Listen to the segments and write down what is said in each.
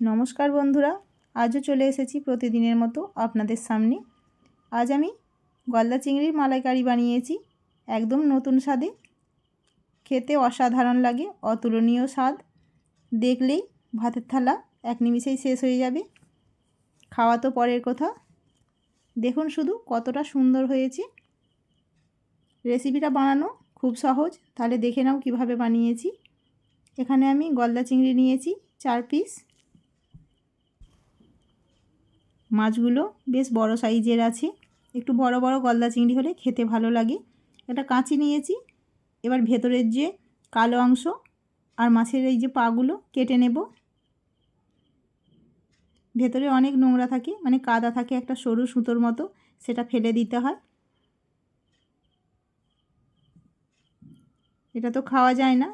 নমস্কার বন্ধুরা, আজও চলে এসেছি প্রতিদিনের মতো আপনাদের সামনে। আজ আমি গলদা চিংড়ির মালাইকারি বানিয়েছি, একদম নতুন স্বাদে। খেতে অসাধারণ লাগে, অতুলনীয় স্বাদ। দেখলেই ভাতের থালা এক নিমিষেই শেষ হয়ে যাবে। খাওয়া তো পরের কথা। দেখুন শুধু কতটা সুন্দর হয়েছে। রেসিপিটা বানানো খুব সহজ, তাহলে দেখে নাও কীভাবে বানিয়েছি। এখানে আমি গলদা চিংড়ি নিয়েছি, চার পিস। মাছগুলো বেশ বড় সাইজের আছে। একটু বড় বড় গলদা চিংড়ি হলে খেতে ভালো লাগে। একটা কাঁচি নিয়েছি। এবার ভেতরের যে কালো অংশ আর মাছের এই যে পাগুলো কেটে নেব। ভেতরে অনেক নোংরা থাকে মানে কাদা থাকে একটা সরু সুতোর মতো, সেটা ফেলে দিতে হয়। এটা তো খাওয়া যায় না।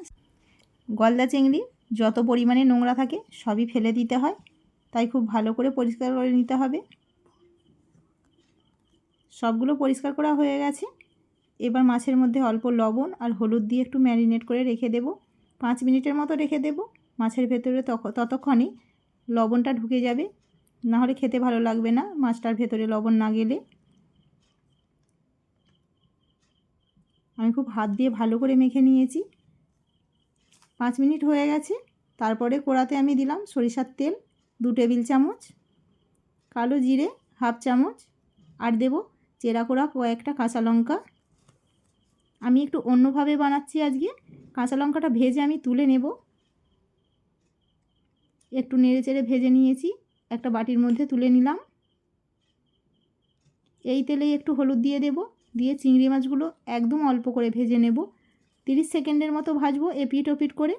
গলদা চিংড়ি যত পরিমাণে নোংরা থাকে সবই ফেলে দিতে হয়। তাই খুব ভালো করে পরিষ্কার করে নিতে হবে। সবগুলো পরিষ্কার করা হয়ে গেছে। এবার মাছের মধ্যে অল্প লবণ আর হলুদ দিয়ে একটু ম্যারিনেট করে রেখে দেব। পাঁচ মিনিটের মতো রেখে দেব। মাছের ভেতরে ততক্ষণই লবণটা ঢুকে যাবে। না হলে খেতে ভালো লাগবে না মাছটার ভেতরে লবণ না গেলে। আমি খুব হাত দিয়ে ভালো করে মেখে নিয়েছি। পাঁচ মিনিট হয়ে গেছে। তারপরে কড়াতে আমি দিলাম সরিষার তেল। দু টেবিল চামচ, কালো জিরে হাফ চামচ, আর দেব চেরা করা কয়েকটা কাঁচা লঙ্কা। আমি একটু অন্যভাবে বানাচ্ছি আজকে। কাঁচা লঙ্কাটা ভেজে আমি তুলে নেব। একটু নেড়ে চেড়ে ভেজে নিয়েছি। একটা বাটির মধ্যে তুলে নিলাম। এই তেলেই একটু হলুদ দিয়ে দেব। দিয়ে চিংড়ি মাছগুলো একদম অল্প করে ভেজে নেব। তিরিশ সেকেন্ডের মতো ভাজবো এপিট ওপিট করে।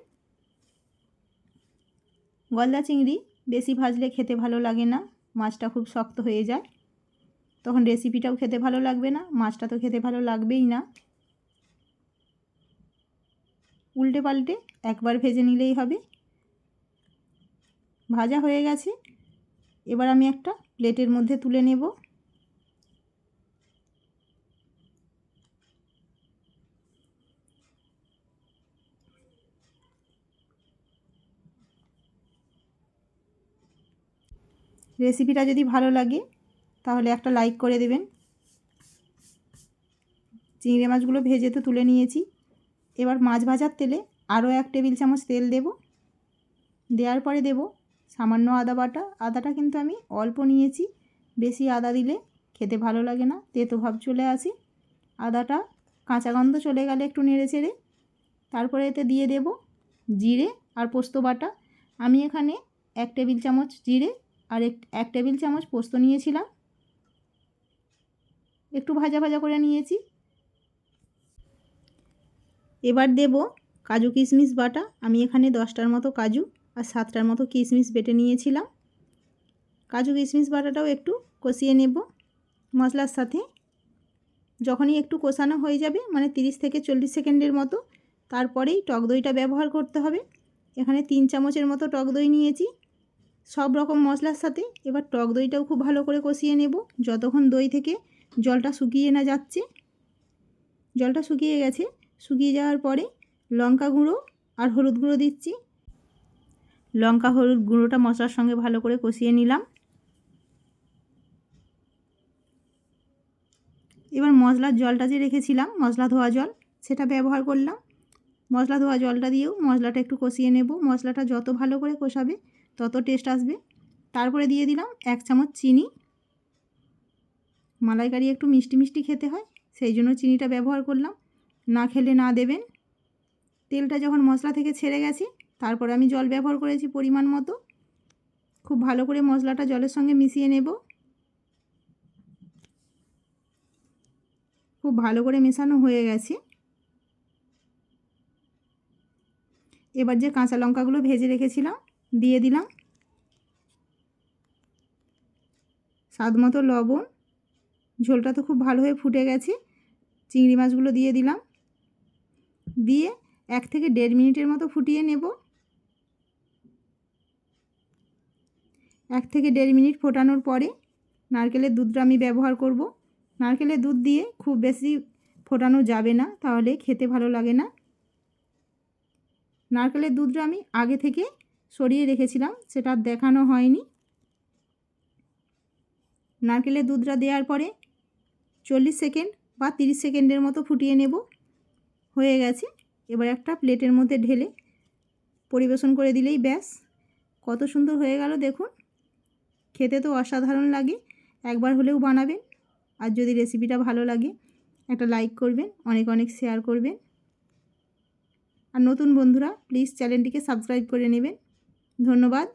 গলদা চিংড়ি বেশি ভাজলে খেতে ভালো লাগে না, মাছটা খুব শক্ত হয়ে যায়। তখন রেসিপিটাও খেতে ভালো লাগবে না, মাছটা তো খেতে ভালো লাগবেই না। উল্টে পাল্টে একবার ভেজে নিলেই হবে। ভাজা হয়ে গেছে। এবার আমি একটা প্লেটের মধ্যে তুলে নেব। রেসিপিটা যদি ভালো লাগে, তাহলে একটা লাইক করে দেবেন। চিংড়ি মাছগুলো ভেজে তো তুলে নিয়েছি। এবার মাছ ভাজার তেলে আরও এক টেবিল চামচ তেল দেব। দেওয়ার পরে দেব সামান্য আদা বাটা। আদাটা কিন্তু আমি অল্প নিয়েছি। বেশি আদা দিলে খেতে ভালো লাগে না, তেতো ভাব চলে আসে। আদাটা কাঁচা গন্ধ চলে গেলে একটু নেড়ে চেড়ে। তারপরে এতে দিয়ে দেব জিরে আর পোস্ত বাটা। আমি এখানে এক টেবিল চামচ জিরে আর এক টেবিল চামচ পোস্ত নিয়েছিলাম। একটু ভাজা ভাজা করে নিয়েছি। এবার দেব কাজু কিশমিশ বাটা। আমি এখানে দশটার মতো কাজু আর সাতটার মতো কিশমিশ বেটে নিয়েছিলাম। কাজু কিশমিশ বাটাটাও একটু কষিয়ে নেব মশলার সাথে। যখনই একটু কষানো হয়ে যাবে মানে তিরিশ থেকে চল্লিশ সেকেন্ডের মতো, তারপরেই টক দইটা ব্যবহার করতে হবে। এখানে তিন চামচের মতো টক দই নিয়েছি। সব রকম মশলার সাথে এবার টক দইটাও খুব ভালো করে কষিয়ে নেব। যতক্ষণ দই থেকে জলটা শুকিয়ে না যাচ্ছে, জলটা শুকিয়ে গেছে, শুকিয়ে যাওয়ার পরে লঙ্কা গুঁড়ো আর হলুদ গুঁড়ো দিচ্ছি। লঙ্কা, হলুদ গুঁড়োটা মশলার সঙ্গে ভালো করে কষিয়ে নিলাম। এবার মশলার জলটা যে রেখেছিলাম, মশলা ধোয়া জল, সেটা ব্যবহার করলাম। মশলা ধোয়া জলটা দিয়েও মশলাটা একটু কষিয়ে নেব। মশলাটা যত ভালো করে কষাবে তত টেস্ট আসবে। তারপরে দিয়ে দিলাম এক চামচ চিনি। মালাইকারি একটু মিষ্টি মিষ্টি খেতে হয়, সেই জন্য চিনিটা ব্যবহার করলাম। না খেলে না দেবেন। তেলটা যখন মশলা থেকে ছেড়ে গেছে, তারপর আমি জল ব্যবহার করেছি পরিমাণ মতো। খুব ভালো করে মশলাটা জলের সঙ্গে মিশিয়ে নেব। খুব ভালো করে মেশানো হয়ে গেছে। এবার যে কাঁচা লঙ্কাগুলো ভেজে রেখেছিলাম দিয়ে দিলাম। স্বাদ মতো লবণ। ঝোলটা তো খুব ভালো হয়ে ফুটে গেছে। চিংড়ি মাছগুলো দিয়ে দিলাম। দিয়ে এক থেকে দেড় মিনিটের মতো ফুটিয়ে নেব। এক থেকে দেড় মিনিট ফোটানোর পরে নারকেলের দুধটা আমি ব্যবহার করব। নারকেলের দুধ দিয়ে খুব বেশি ফোটানো যাবে না, তাহলে খেতে ভালো লাগে না। নারকেলের দুধটা আমি আগে থেকে সরিয়ে রেখেছিলাম, সেটা দেখানো হয়নি। নারকেলের দুধটা দেওয়ার পরে চল্লিশ সেকেন্ড বা তিরিশ সেকেন্ডের মতো ফুটিয়ে নেব। হয়ে গেছে। এবার একটা প্লেটের মধ্যে ঢেলে পরিবেশন করে দিলেই ব্যাস। কত সুন্দর হয়ে গেল দেখুন। খেতে তো অসাধারণ লাগে। একবার হলেও বানাবেন। আর যদি রেসিপিটা ভালো লাগে, একটা লাইক করবেন, অনেক অনেক শেয়ার করবেন। আর নতুন বন্ধুরা, প্লিজ চ্যানেলটিকে সাবস্ক্রাইব করে নেবেন। ধন্যবাদ